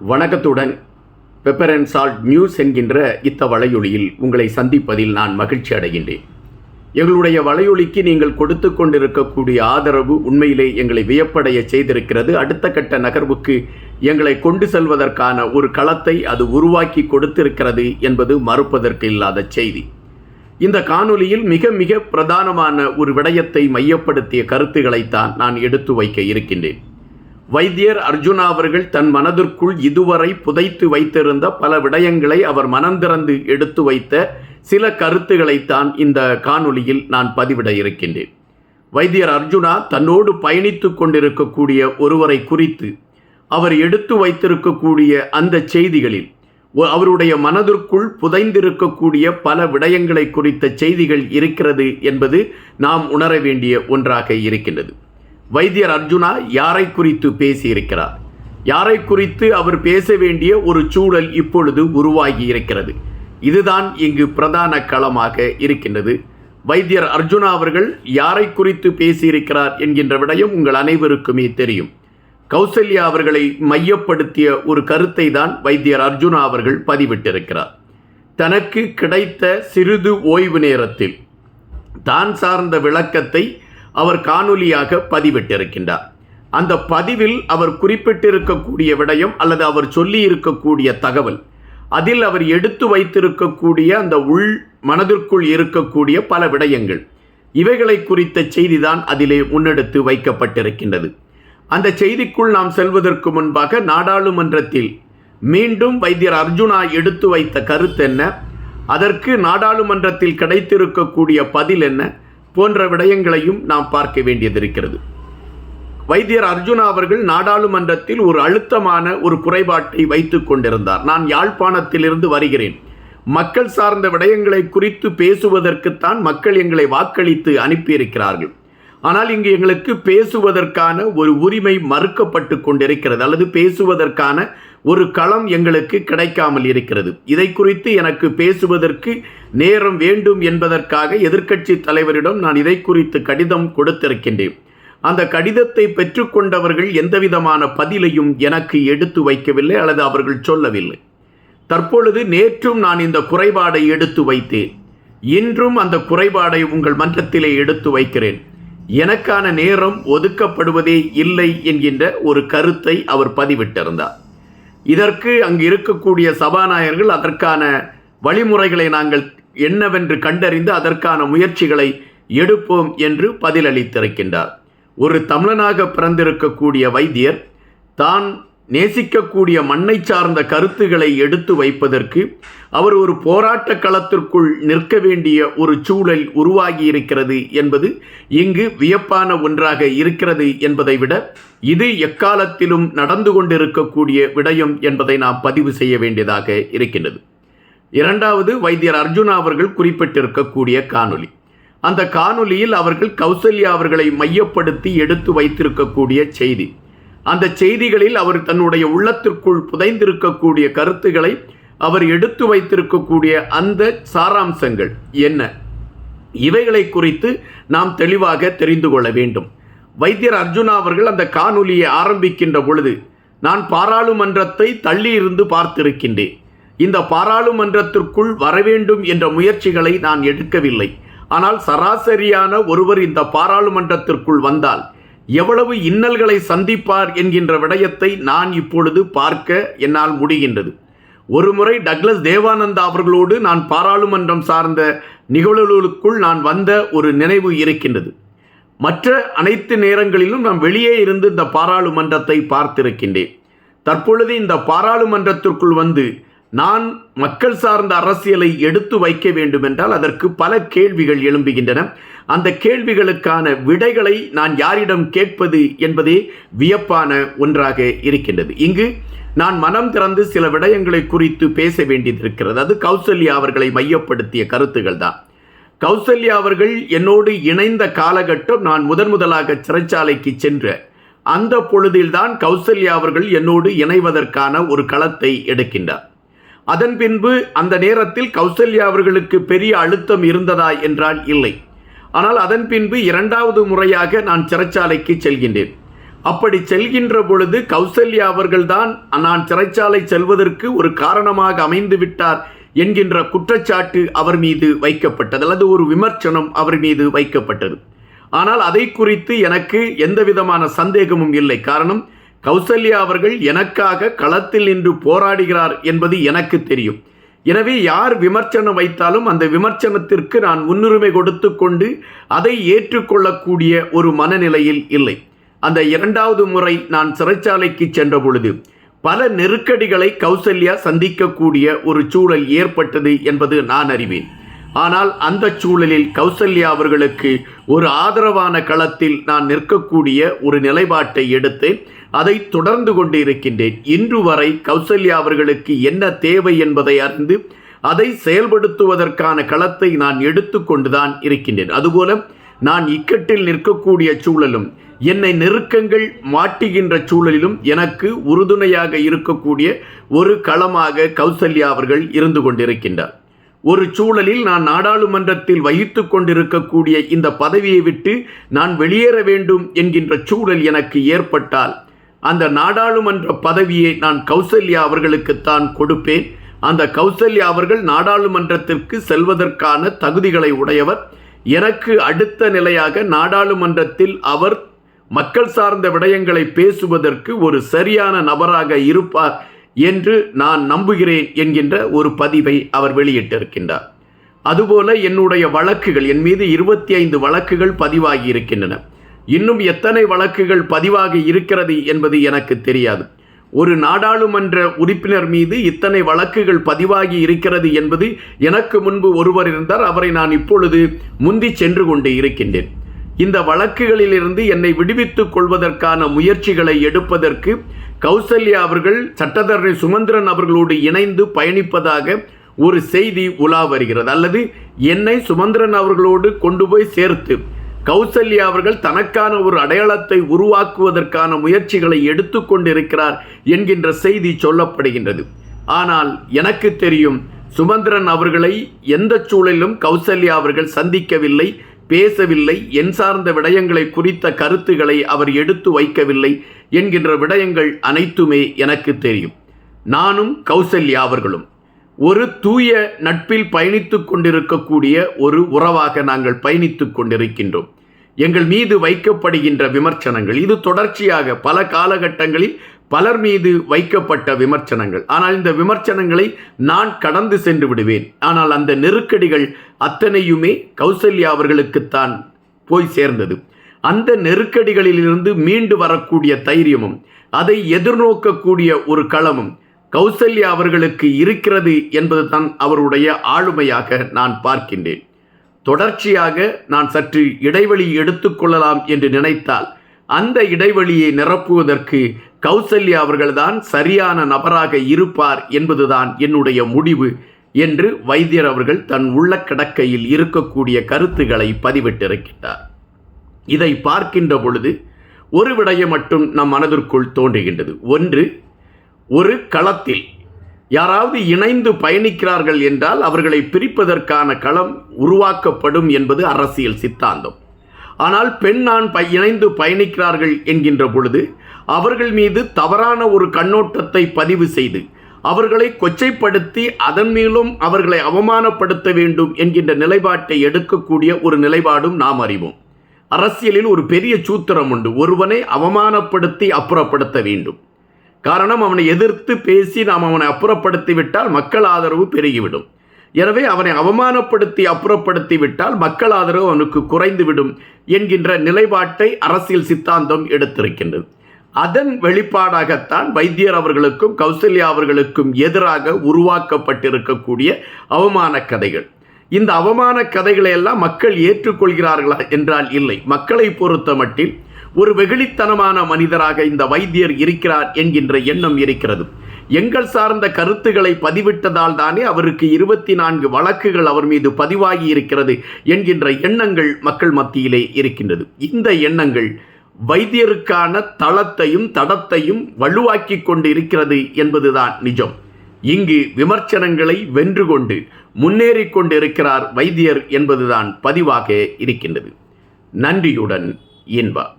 வணக்கத்துடன் pepper and salt news என்கின்ற இத்த வலையொலியில் உங்களை சந்திப்பதில் நான் மகிழ்ச்சி அடைகின்றேன். எங்களுடைய வலையொலிக்கு நீங்கள் கொடுத்து கொண்டிருக்கக்கூடிய ஆதரவு உண்மையிலே எங்களை வியப்படைய செய்திருக்கிறது. அடுத்த கட்ட நகர்வுக்கு எங்களை கொண்டு செல்வதற்கான ஒரு களத்தை அது உருவாக்கி கொடுத்திருக்கிறது என்பது மறுப்பதற்கு இல்லாத செய்தி. இந்த காணொலியில் மிக மிக பிரதானமான ஒரு விடயத்தை மையப்படுத்திய கருத்துக்களைத்தான் நான் எடுத்து வைக்க இருக்கின்றேன். வைத்தியர் அர்ஜுனா அவர்கள் தன் மனதிற்குள் இதுவரை புதைத்து வைத்திருந்த பல விடயங்களை அவர் மனந்திறந்து எடுத்து வைத்த சில கருத்துக்களைத்தான் இந்த காணொளியில் நான் பதிவிட இருக்கின்றேன். வைத்தியர் அர்ஜுனா தன்னோடு பயணித்து கொண்டிருக்கக்கூடிய ஒருவரை குறித்து அவர் எடுத்து வைத்திருக்கக்கூடிய அந்த செய்திகளில் அவருடைய மனதிற்குள் புதைந்திருக்கக்கூடிய பல விடயங்களை குறித்த செய்திகள் இருக்கிறது என்பது நாம் உணர வேண்டிய ஒன்றாக இருக்கின்றது. வைத்தியர் அர்ஜுனா யாரை குறித்து பேசியிருக்கிறார்? யாரை குறித்து அவர் பேச வேண்டிய ஒரு சூழல் இப்பொழுது உருவாகி இருக்கிறது? இதுதான் இங்கு பிரதான களமாக இருக்கின்றது. வைத்தியர் அர்ஜுனா அவர்கள் யாரை குறித்து பேசியிருக்கிறார் என்கின்ற விடயம் உங்கள் அனைவருக்குமே தெரியும். கௌசல்யா அவர்களை மையப்படுத்திய ஒரு கருத்தை தான் வைத்தியர் அர்ஜுனா அவர்கள் பதிவிட்டிருக்கிறார். தனக்கு கிடைத்த சிறிது ஓய்வு நேரத்தில் தான் சார்ந்த விளக்கத்தை அவர் காணொலியாக பதிவிட்டிருக்கின்றார். அந்த பதிவில் அவர் குறிப்பிட்டிருக்கக்கூடிய விடயம் அல்லது அவர் சொல்லி இருக்கக்கூடிய தகவல் அதில் அவர் எடுத்து வைத்திருக்கக்கூடிய அந்த உள் மனதிற்குள் இருக்கக்கூடிய பல விடயங்கள் இவைகளை குறித்த செய்திதான் அதிலே முன்னெடுத்து வைக்கப்பட்டிருக்கின்றது. அந்த செய்திக்குள் நாம் செல்வதற்கு முன்பாக நாடாளுமன்றத்தில் மீண்டும் வைத்தியர் அர்ஜுனா எடுத்து வைத்த கருத்து என்ன? அதற்கு நாடாளுமன்றத்தில் கிடைத்திருக்கக்கூடிய பதில் என்ன? போன்ற விடயங்களையும் நாம் பார்க்க வேண்டியதிருக்கிறது. வைத்தியர் அர்ஜுனா அவர்கள் நாடாளுமன்றத்தில் ஒரு அழுத்தமான ஒரு குறைபாட்டை வைத்து கொண்டிருந்தார். நான் யாழ்ப்பாணத்திலிருந்து வருகிறேன். மக்கள் சார்ந்த விடயங்களை குறித்து பேசுவதற்குத்தான் மக்கள் எங்களை வாக்களித்து அனுப்பியிருக்கிறார்கள். ஆனால் இங்கு எங்களுக்கு பேசுவதற்கான ஒரு உரிமை மறுக்கப்பட்டு கொண்டிருக்கிறது அல்லது பேசுவதற்கான ஒரு களம் எங்களுக்கு கிடைக்காமல் இருக்கிறது. இதை குறித்து எனக்கு பேசுவதற்கு நேரம் வேண்டும் என்பதற்காக எதிர்க்கட்சி தலைவரிடம் நான் இதை குறித்து கடிதம் கொடுத்திருக்கின்றேன். அந்த கடிதத்தை பெற்றுக்கொண்டவர்கள் எந்தவிதமான பதிலையும் எனக்கு எடுத்து வைக்கவில்லை அல்லது அவர்கள் சொல்லவில்லை. தற்பொழுது நேற்றும் நான் இந்த குறைபாடை எடுத்து வைத்தேன். இன்றும் அந்த குறைபாடை உங்கள் மன்றத்திலே எடுத்து வைக்கிறேன். எனக்கான நேரம் ஒதுக்கப்படுவதே இல்லை என்கின்ற ஒரு கருத்தை அவர் பதிவிட்டிருந்தார். இதற்கு அங்கு இருக்கக்கூடிய சபாநாயகர்கள் அதற்கான வழிமுறைகளை நாங்கள் என்னவென்று கண்டறிந்து அதற்கான முயற்சிகளை எடுப்போம் என்று பதிலளித்திருக்கின்றார். ஒரு தமிழனாக பிறந்திருக்கக்கூடிய வைத்தியர் தான் நேசிக்கக்கூடிய மண்ணை சார்ந்த கருத்துக்களை எடுத்து வைப்பதற்கு அவர் ஒரு போராட்ட களத்திற்குள் நிற்க வேண்டிய ஒரு சூழல் உருவாகி இருக்கிறது என்பது இங்கு வியப்பான ஒன்றாக இருக்கிறது என்பதை விட இது எக்காலத்திலும் நடந்து கொண்டிருக்கக்கூடிய விடயம் என்பதை நாம் பதிவு செய்ய வேண்டியதாக இருக்கின்றது. இரண்டாவது வைத்தியர் அர்ஜுனா அவர்கள் குறிப்பிட்டிருக்கக்கூடிய காணொளி. அந்த காணொலியில் அவர்கள் கௌசல்யா அவர்களை மையப்படுத்தி எடுத்து வைத்திருக்கக்கூடிய செய்தி. அந்த செய்திகளில் அவர் தன்னுடைய உள்ளத்திற்குள் புதைந்திருக்கக்கூடிய கருத்துக்களை அவர் எடுத்து வைத்திருக்கக்கூடிய அந்த சாராம்சங்கள் என்ன? இவைகளை குறித்து நாம் தெளிவாக தெரிந்து கொள்ள வேண்டும். வைத்தியர் அர்ஜுனா அவர்கள் அந்த காணொலியை ஆரம்பிக்கின்ற பொழுது நான் பாராளுமன்றத்தை தள்ளியிருந்து பார்த்திருக்கின்றேன். இந்த பாராளுமன்றத்திற்குள் வரவேண்டும் என்ற முயற்சிகளை நான் எடுக்கவில்லை. ஆனால் சராசரியான ஒருவர் இந்த பாராளுமன்றத்திற்குள் வந்தால் எவ்வளவு இன்னல்களை சந்திப்பார் என்கின்ற விடயத்தை நான் இப்பொழுது பார்க்க என்னால் முடிகின்றது. ஒருமுறை டக்ளஸ் தேவானந்தா அவர்களோடு நான் பாராளுமன்றம் சார்ந்த நிகழ்வுகளுக்குள் நான் வந்த ஒரு நினைவு இருக்கின்றது. மற்ற அனைத்து நேரங்களிலும் நான் வெளியே இருந்து இந்த பாராளுமன்றத்தை பார்த்திருக்கின்றேன். தற்பொழுது இந்த பாராளுமன்றத்திற்குள் வந்து நான் மக்கள் சார்ந்த அரசியலை எடுத்து வைக்க வேண்டுமென்றால் அதற்கு பல கேள்விகள் எழும்புகின்றன. அந்த கேள்விகளுக்கான விடைகளை நான் யாரிடம் கேட்பது என்பதே வியப்பான ஒன்றாக இருக்கின்றது. இங்கு நான் மனம் திறந்து சில விடயங்களை குறித்து பேச வேண்டியிருக்கிறது. அது கௌசல்யா அவர்களை மையப்படுத்திய கருத்துகள் தான். கௌசல்யா அவர்கள் என்னோடு இணைந்த காலகட்டம் நான் முதன் முதலாக சிறைச்சாலைக்கு சென்ற அந்த பொழுதில்தான் கௌசல்யா அவர்கள் என்னோடு இணைவதற்கான ஒரு களத்தை எடுக்கின்றார். அதன் பின்பு அந்த நேரத்தில் கௌசல்யா அவர்களுக்கு பெரிய அழுத்தம் இருந்ததா என்றால் இல்லை. ஆனால் அதன் பின்பு இரண்டாவது முறையாக நான் சிறைச்சாலைக்கு செல்கின்றேன். அப்படி செல்கின்ற பொழுது கௌசல்யா அவர்கள்தான் நான் சிறைச்சாலை செல்வதற்கு ஒரு காரணமாக அமைந்து விட்டார் என்கின்ற குற்றச்சாட்டு அவர் மீது வைக்கப்பட்டது அல்லது ஒரு விமர்சனம் அவர் மீது வைக்கப்பட்டது. ஆனால் அதை குறித்து எனக்கு எந்த விதமான சந்தேகமும் இல்லை. காரணம் கௌசல்யா அவர்கள் எனக்காக களத்தில் நின்று போராடுகிறார் என்பது எனக்கு தெரியும். எனவே யார் விமர்சனம் வைத்தாலும் அந்த விமர்சனத்திற்கு நான் முன்னுரிமை கொடுத்து கொண்டு அதை ஏற்றுக்கொள்ளக்கூடிய ஒரு மனநிலையில் இல்லை. அந்த இரண்டாவது முறை நான் சிறைச்சாலைக்கு சென்ற பொழுது பல நெருக்கடிகளை கௌசல்யா சந்திக்கக்கூடிய ஒரு சூழல் ஏற்பட்டது என்பது நான் அறிவேன். ஆனால் அந்த சூழலில் கௌசல்யா அவர்களுக்கு ஒரு ஆதரவான களத்தில் நான் நிற்கக்கூடிய ஒரு நிலைப்பாட்டை எடுத்து அதை தொடர்ந்து கொண்டு இருக்கின்றேன் இன்று வரை கௌசல்யா அவர்களுக்கு என்ன தேவை என்பதை அறிந்து அதை செயல்படுத்துவதற்கான களத்தை நான் எடுத்துக்கொண்டுதான் இருக்கின்றேன். அதுபோல நான் இக்கட்டில் நிற்கக்கூடிய சூழலும் என்னை நெருக்கங்கள் மாட்டுகின்ற சூழலிலும் எனக்கு உறுதுணையாக இருக்கக்கூடிய ஒரு களமாக கௌசல்யா அவர்கள் இருந்து கொண்டிருக்கின்றார். ஒரு சூழலில் நான் நாடாளுமன்றத்தில் வகித்து கொண்டிருக்கக்கூடிய இந்த பதவியை விட்டு நான் வெளியேற வேண்டும் என்கின்ற சூழல் எனக்கு ஏற்பட்டால் அந்த நாடாளுமன்ற பதவியை நான் கௌசல்யா அவர்களுக்குத்தான் கொடுப்பேன். அந்த கௌசல்யா அவர்கள் நாடாளுமன்றத்திற்கு செல்வதற்கான தகுதிகளை உடையவர். எனக்கு அடுத்த நிலையாக நாடாளுமன்றத்தில் அவர் மக்கள் சார்ந்த விடயங்களை பேசுவதற்கு ஒரு சரியான நபராக இருப்பார் என்று நான் நம்புகிறேன் என்கின்ற ஒரு பதிவை அவர் வெளியிட்டிருக்கின்றார். அதுபோல என்னுடைய வழக்குகள் என் மீது இருபத்தி ஐந்து வழக்குகள் பதிவாகி இருக்கின்றன. இன்னும் எத்தனை வழக்குகள் பதிவாகி இருக்கிறது என்பது எனக்கு தெரியாது. ஒரு நாடாளுமன்ற உறுப்பினர் மீது இத்தனை வழக்குகள் பதிவாகி இருக்கிறது என்பது எனக்கு முன்பு ஒருவர் இருந்தார். அவரை நான் இப்பொழுது முந்தி சென்று கொண்டு இருக்கின்றேன். இந்த வழக்குகளிலிருந்து என்னை விடுவித்துக் கொள்வதற்கான முயற்சிகளை எடுப்பதற்கு கௌசல்யா அவர்கள் சட்டத்தரணி சுமந்திரன் அவர்களோடு இணைந்து பயணிப்பதாக ஒரு செய்தி உலா வருகிறது. அல்லது என்னை சுமந்திரன் அவர்களோடு கொண்டு போய் சேர்த்து கௌசல்யா அவர்கள் தனக்கான ஒரு அடையாளத்தை உருவாக்குவதற்கான முயற்சிகளை எடுத்துக்கொண்டிருக்கிறார் என்கின்ற செய்தி சொல்லப்படுகின்றது. ஆனால் எனக்கு தெரியும் சுமந்திரன் அவர்களை எந்த சூழலிலும் கௌசல்யா அவர்கள் சந்திக்கவில்லை. பேசவில்லை என் சார்ந்த விடயங்களை குறித்த கருத்துக்களை அவர் எடுத்து வைக்கவில்லை என்கின்ற விடயங்கள் அனைத்துமே எனக்கு தெரியும். நானும் கௌசல்யா அவர்களும் ஒரு தூய நட்பில் பயணித்துக் கொண்டிருக்கக்கூடிய ஒரு உறவாக நாங்கள் பயணித்துக் கொண்டிருக்கின்றோம். எங்கள் மீது வைக்கப்படுகின்ற விமர்சனங்கள் இது தொடர்ச்சியாக பல காலகட்டங்களில் பலர் மீது வைக்கப்பட்ட விமர்சனங்கள். ஆனால் இந்த விமர்சனங்களை நான் கடந்து சென்று விடுவேன். ஆனால் அந்த நெருக்கடிகள் அத்தனையுமே கௌசல்யா அவர்களுக்குத்தான் போய் சேர்ந்தது. அந்த நெருக்கடிகளிலிருந்து மீண்டு வரக்கூடிய தைரியமும் அதை எதிர்நோக்கக்கூடிய ஒரு களமும் கௌசல்யா அவர்களுக்கு இருக்கிறது என்பதுதான் அவருடைய ஆளுமையாக நான் பார்க்கின்றேன். தொடர்ச்சியாக நான் சற்று இடைவெளி எடுத்துக்கொள்ளலாம் என்று நினைத்தால் அந்த இடைவெளியை நிரப்புவதற்கு கௌசல்யா அவர்கள்தான் சரியான நபராக இருப்பார் என்பதுதான் என்னுடைய முடிவு என்று வைத்தியர் அவர்கள் தன் உள்ள கிடக்கையில் இருக்கக்கூடிய கருத்துக்களை பதிவிட்டிருக்கின்றார். இதை பார்க்கின்ற பொழுது ஒரு விடயம் மட்டும் நம் மனதிற்குள் தோன்றுகின்றது. ஒன்று ஒரு களத்தில் யாராவது இணைந்து பயணிக்கிறார்கள் என்றால் அவர்களை பிரிப்பதற்கான களம் உருவாக்கப்படும் என்பது அரசியல் சித்தாந்தம். ஆனால் பெண் ஆண் ப இணைந்து பயணிக்கிறார்கள் என்கின்ற பொழுது அவர்கள் மீது தவறான ஒரு கண்ணோட்டத்தை பதிவு செய்து அவர்களை கொச்சைப்படுத்தி அதன் மேலும் அவர்களை அவமானப்படுத்த வேண்டும் என்கின்ற நிலைப்பாட்டை எடுக்கக்கூடிய ஒரு நிலைப்பாடும் நாம் அறிவோம். அரசியலில் ஒரு பெரிய சூத்திரம் உண்டு. ஒருவனை அவமானப்படுத்தி அப்புறப்படுத்த வேண்டும். காரணம் அவனை எதிர்த்து பேசி நாம் அவனை அப்புறப்படுத்தி விட்டால் மக்கள் ஆதரவு பெருகிவிடும். எனவே அவனை அவமானப்படுத்தி அப்புறப்படுத்தி விட்டால் மக்கள் ஆதரவு அவனுக்கு குறைந்துவிடும் என்கின்ற நிலைப்பாட்டை அரசியல் சித்தாந்தம் எடுத்திருக்கின்றது. அதன் வெளிப்பாடாகத்தான் வைத்தியர் அவர்களுக்கும் கௌசல்யா அவர்களுக்கும் எதிராக உருவாக்கப்பட்டிருக்கக்கூடிய அவமான கதைகள். இந்த அவமான கதைகளை எல்லாம் மக்கள் ஏற்றுக்கொள்கிறார்களா என்றால் இல்லை. மக்களை பொறுத்த மட்டில் ஒரு வெகுளித்தனமான மனிதராக இந்த வைத்தியர் இருக்கிறார் என்கின்ற எண்ணம் இருக்கிறது. எங்கள் சார்ந்த கருத்துக்களை பதிவிட்டதால் தானே அவருக்கு இருபத்தி நான்கு வழக்குகள் அவர் மீது பதிவாகி இருக்கிறது என்கின்ற எண்ணங்கள் மக்கள் மத்தியிலே இருக்கின்றது. இந்த எண்ணங்கள் வைத்தியருக்கான தளத்தையும் தடத்தையும் வலுவாக்கி கொண்டு இருக்கிறது என்பதுதான் நிஜம். இங்கு விமர்சனங்களை வென்று கொண்டு முன்னேறி கொண்டிருக்கிறார் வைத்தியர் என்பதுதான் பதிவாக இருக்கின்றது. நன்றியுடன் இன்பா.